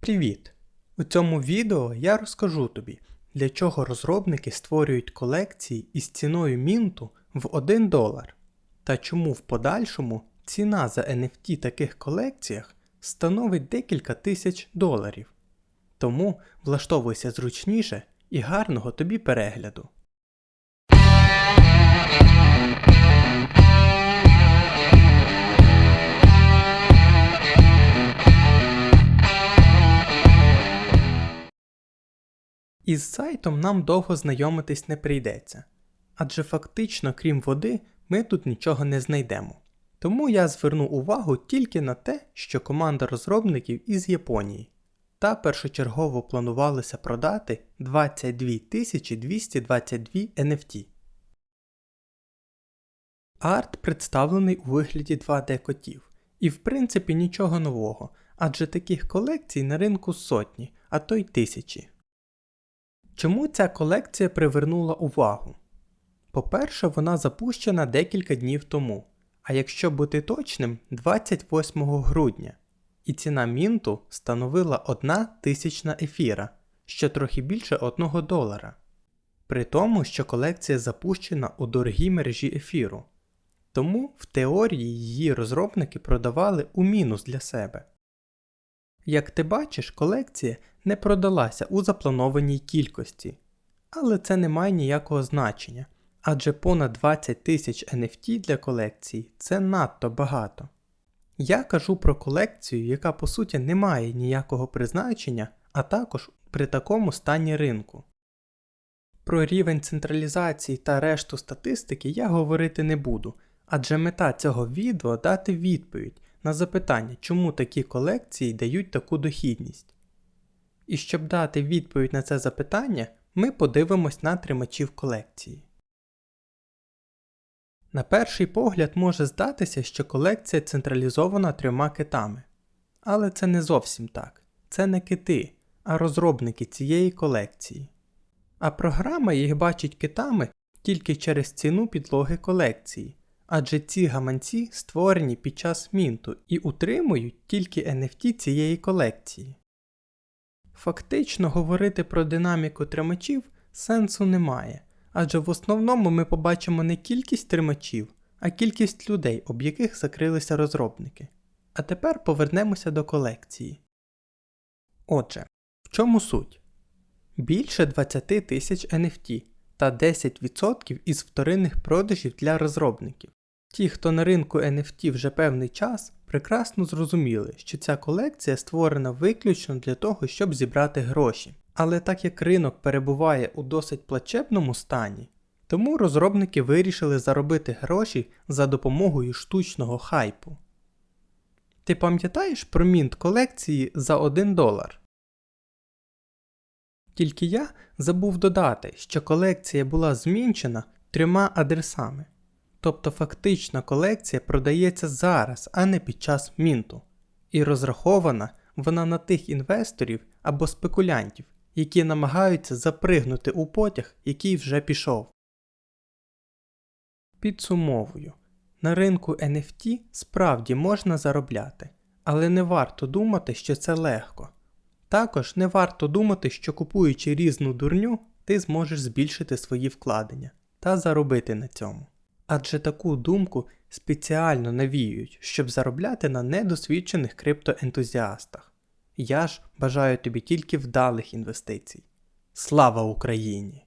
Привіт! У цьому відео я розкажу тобі, для чого розробники створюють колекції із ціною мінту в 1 долар, та чому в подальшому ціна за NFT таких колекціях становить декілька тисяч доларів. Тому влаштовуйся зручніше і гарного тобі перегляду. Із сайтом нам довго знайомитись не прийдеться, адже фактично, крім води, ми тут нічого не знайдемо. Тому я зверну увагу тільки на те, що команда розробників із Японії та першочергово планувалося продати 22 222 NFT. Арт представлений у вигляді 2D котів, і в принципі нічого нового, адже таких колекцій на ринку сотні, а то й тисячі. Чому ця колекція привернула увагу? По-перше, вона запущена декілька днів тому, а якщо бути точним, 28 грудня, і ціна мінту становила 1 тисячна ефіра, що трохи більше 1 долара. При тому, що колекція запущена у дорогій мережі ефіру. Тому в теорії її розробники продавали у мінус для себе. Як ти бачиш, колекція не продалася у запланованій кількості, але це не має ніякого значення, адже понад 20 тисяч NFT для колекції це надто багато. Я кажу про колекцію, яка по суті не має ніякого призначення, а також при такому стані ринку. Про рівень централізації та решту статистики я говорити не буду, адже мета цього відео дати відповідь на запитання, чому такі колекції дають таку дохідність. І щоб дати відповідь на це запитання, ми подивимось на тримачів колекції. На перший погляд може здатися, що колекція централізована трьома китами. Але це не зовсім так. Це не кити, а розробники цієї колекції. А програма їх бачить китами тільки через ціну підлоги колекції, адже ці гаманці створені під час мінту і утримують тільки NFT цієї колекції. Фактично говорити про динаміку тримачів сенсу немає, адже в основному ми побачимо не кількість тримачів, а кількість людей, об яких закрилися розробники. А тепер повернемося до колекції. Отже, в чому суть? Більше 20 тисяч NFT та 10% із вторинних продажів для розробників. Ті, хто на ринку NFT вже певний час, прекрасно зрозуміли, що ця колекція створена виключно для того, щоб зібрати гроші. Але так як ринок перебуває у досить плачебному стані, тому розробники вирішили заробити гроші за допомогою штучного хайпу. Ти пам'ятаєш про мінт колекції за 1 долар? Тільки я забув додати, що колекція була змінчена трьома адресами. Тобто фактично колекція продається зараз, а не під час мінту. І розрахована вона на тих інвесторів або спекулянтів, які намагаються запригнути у потяг, який вже пішов. Підсумовую, на ринку NFT справді можна заробляти, але не варто думати, що це легко. Також не варто думати, що купуючи різну дурню, ти зможеш збільшити свої вкладення та заробити на цьому. Адже таку думку спеціально навіюють, щоб заробляти на недосвідчених криптоентузіастах. Я ж бажаю тобі тільки вдалих інвестицій. Слава Україні!